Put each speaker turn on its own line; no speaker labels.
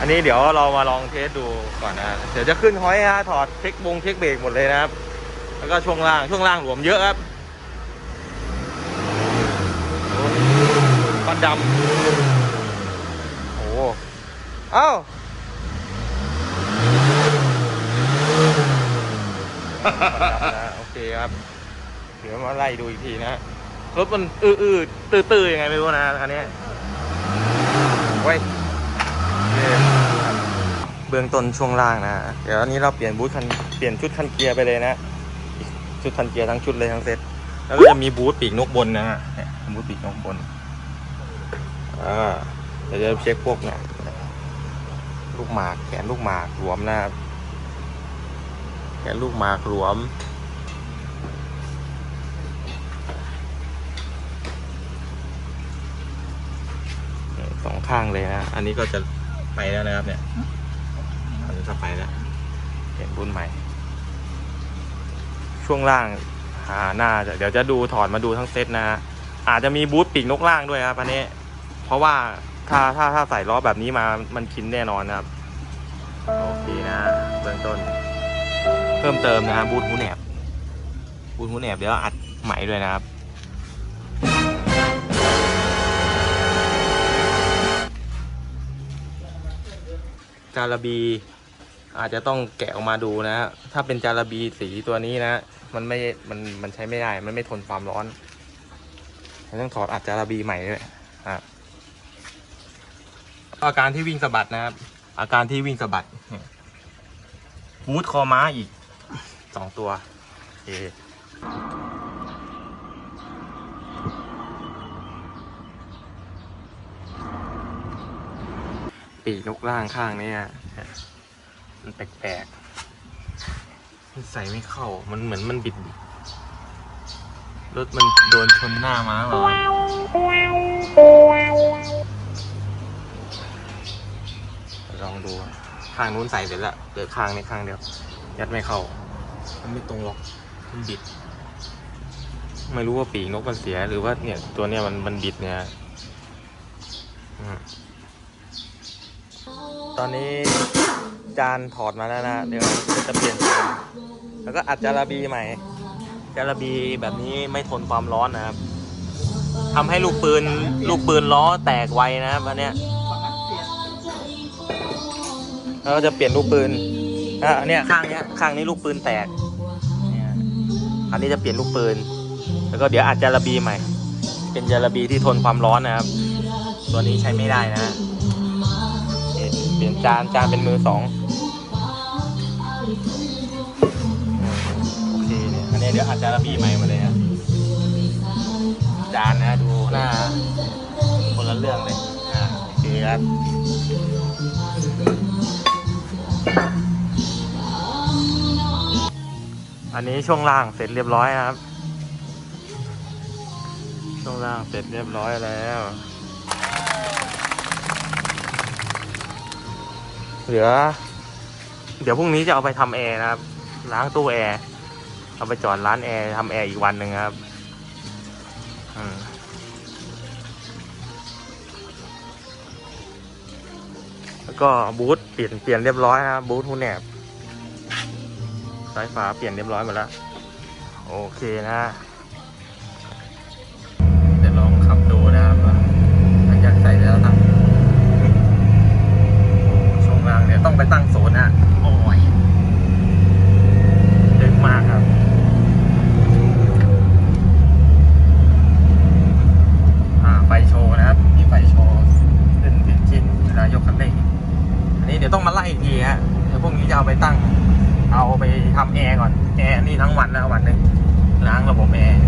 อันนี้เดี๋ยวเรามาลองเทสดูก่อนนะเดี๋ยวจะขึ้นห้อยฮะถอดเช็คบงเช็คเบรกหมดเลยนะครับ แล้วก็ช่วงล่างช่วงล่างหลวมเยอะครับควันดำโอ้เอ้าโอเคครับ เดี๋ยวมาไล่ดูอีกทีนะรถมันอื้อๆตื้อๆยังไงไม่รู้นะคันนี้ไว้ เบื้องต้นช่วงล่างนะ เดี๋ยวอันนี้เราเปลี่ยนบูทคันเปลี่ยนชุดคันเกียร์ไปเลยนะชุดคันเกียร์ทั้งชุดเลยทั้งเซ็ตแล้วก็จะมีบูทปีกนกบนนะฮะบูทปีกนกบนอ่าเดี๋ยวจะเช็คพวกเนี่ยลูกหมากแขนลูกหมากรวมนะครับแกะลูกหมากหลวมสองข้างเลยนะ อันนี้ก็จะไปแล้วนะครับเนี่ย ก็ไปแล้วเห็นบุญใหม่ ช่วงล่างหาหน้าจะเดี๋ยวจะดูถอดมาดูทั้งเซตนะฮะอาจจะมีบูทปีกนกล่างด้วยครับอันนี้ เพราะว่าถ้าถ้าถ้าใส่ล้อแบบนี้มามันคินแน่นอนนะครับ โอเคนะเบื้องต้น เพิ่มเติมนะครับบูทหูแหนบบูทหูแหนบเดี๋ยวอัดใหม่ด้วยนะครับจารบี อาจจะต้องแกะออกมาดูนะฮะถ้าเป็นจาระบีสีตัวนี้นะ มันไม่ มัน มันใช้ไม่ได้ มันไม่ทนความร้อนต้องถอดอัดจาระบีใหม่ด้วยอะอาการที่วิ่งสะบัดนะครับ อาการที่วิ่งสะบัดบูทคอม้าอีกสองตัวโอปีกนกล่างข้างเนี้ มันแปลกๆมันใส่ไม่เข้า มันเหมือนมันบิดบิดรถมันโดนชนหน้าม้าเหรอ ลองดูข้างนู้นใส่เสร็จแล้วเหลือข้างนี้ข้างเดียว ยัดไม่เข้า มันไม่ตรงล็อก มันบิด ไม่รู้ว่าปีกนกมันเสียหรือว่าเนี่ยตัวเนี้ยมันมันบิดเนี่ยอืมตอนนี้ จานถอดมาแล้วนะเดี๋ยวจะเปลี่ยนจานแล้วก็อัดจาระบีใหม่จาระบีแบบนี้ไม่ทนความร้อนนะครับทำให้ลูกปืนลูกปืนล้อแตกไวนะครับอันเนี้ยแล้วก็จะเปลี่ยนลูกปืนอะอันเนี้ยข้างเนี้ยข้างนี้ลูกปืนแตกอันนี้จะเปลี่ยนลูกปืน แล้วก็เดี๋ยวอัดจาระบีใหม่ เป็นจาระบีที่ทนความร้อนนะครับ ตัวนี้ใช้ไม่ได้นะ เปลี่ยนจานจานเป็นมือสอง โอเคเนี่ยอันนี้เดี๋ยวอัดจาระบีใหม่มาเลยนะจานนะดูหน้า คนละเรื่องเลยอ่าโอเคครับอันนี้ช่วงล่างเสร็จเรียบร้อยนะครับ ช่วงล่างเสร็จเรียบร้อยแล้ว เหลือ เดี๋ยวพรุ่งนี้จะเอาไปทำแอร์นะครับ ล้างตู้แอร์ เอาไปจอดร้านแอร์ทำแอร์อีกวันหนึ่งครับแล้วก็บูธเปลี่ยนเปลี่ยนเรียบร้อยนะครับบูธหูแหนบสายฟ้าเปลี่ยนเรียบร้อยหมดแล้ว โอเคนะ ไปตั้งโซนนะโอ้ยดึกมากครับ อ่า ไฟโชว์นะครับ มีไฟโชว์ขึ้นถึงชิ้นเวลายกคันเร่ง อันนี้เดี๋ยวต้องมาไล่อีกทีฮะ เดี๋ยวพวกนี้จะเอาไปตั้ง เอาไปทำแอร์ก่อน แอร์นี่ทั้งวันแล้ววันหนึ่งล้างระบบแอร์